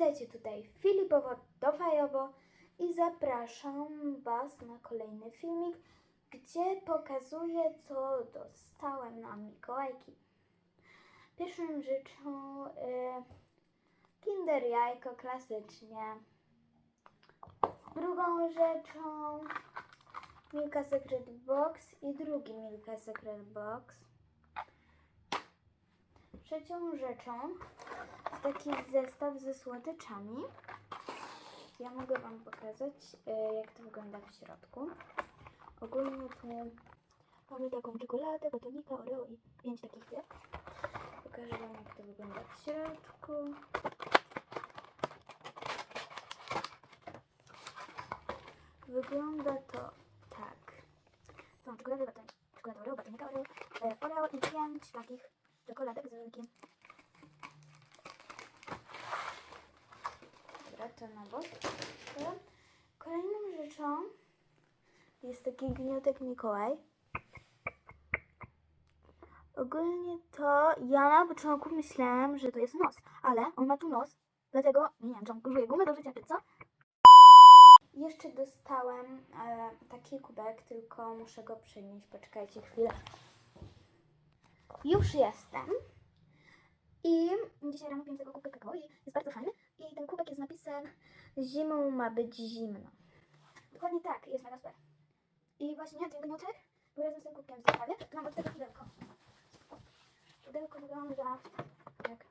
Witajcie tutaj Filipowo Dofajowo i zapraszam Was na kolejny filmik, gdzie pokazuję, co dostałem na Mikołajki. Pierwszą rzeczą y, Kinder Jajko klasycznie. Drugą rzeczą Milka Secret Box i drugi Milka Secret Box. Trzecią rzeczą jest taki zestaw ze słodyczami. Ja mogę Wam pokazać, e, jak to wygląda w środku. Ogólnie tu mamy taką czekoladę, batonika, oreo i pięć takich chleb. Pokażę Wam, jak to wygląda w środku. Wygląda to tak. Tą czekoladę, baton, czekoladę oreo, batonika, oreo, e, oreo i pięć takich czekoladek z wielkim to na bok. Kolejną rzeczą jest taki gniotek Mikołaj. Ogólnie to ja na początku myślałem, że to jest nos, ale on ma tu nos, dlatego nie wiem, czy on użyje gumy do życia, czy co? Jeszcze dostałem e, taki kubek, tylko muszę go przynieść. Poczekajcie chwilę. Już jestem. I dzisiaj rano piłem tego kubka kakao i jest bardzo fajny. I ten kubek jest z napisem Zimą ma być zimno. Dokładnie tak, jest mega super. I właśnie ten gniotek był razem z tym kubkiem w zestawie. Tu mam od tego pudełko. Pudełko wygląda jak...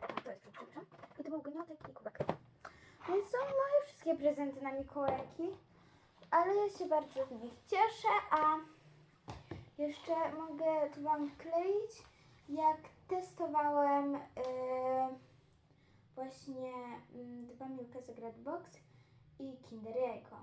A, to jest, przepraszam. I to był gniotek i kubek. Więc są moje wszystkie prezenty na Mikołajki. Ale ja się bardzo z nich cieszę, a jeszcze mogę tu Wam wkleić, jak testowałem yy, właśnie mm, dwa Milka Secret Box i Kinder Jajko.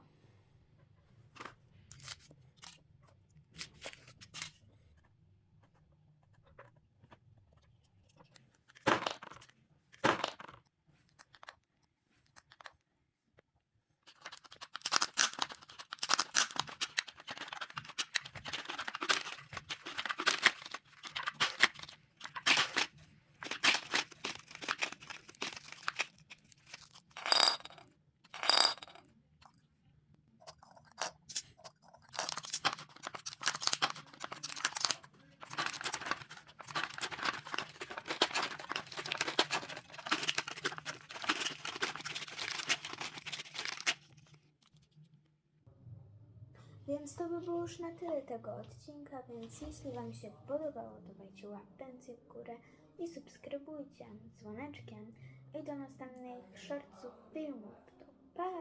Więc to by było już na tyle tego odcinka, więc jeśli Wam się podobało, to dajcie łapęcję w górę i subskrybujcie dzwoneczkiem. I do następnych shortsów filmów. To pa!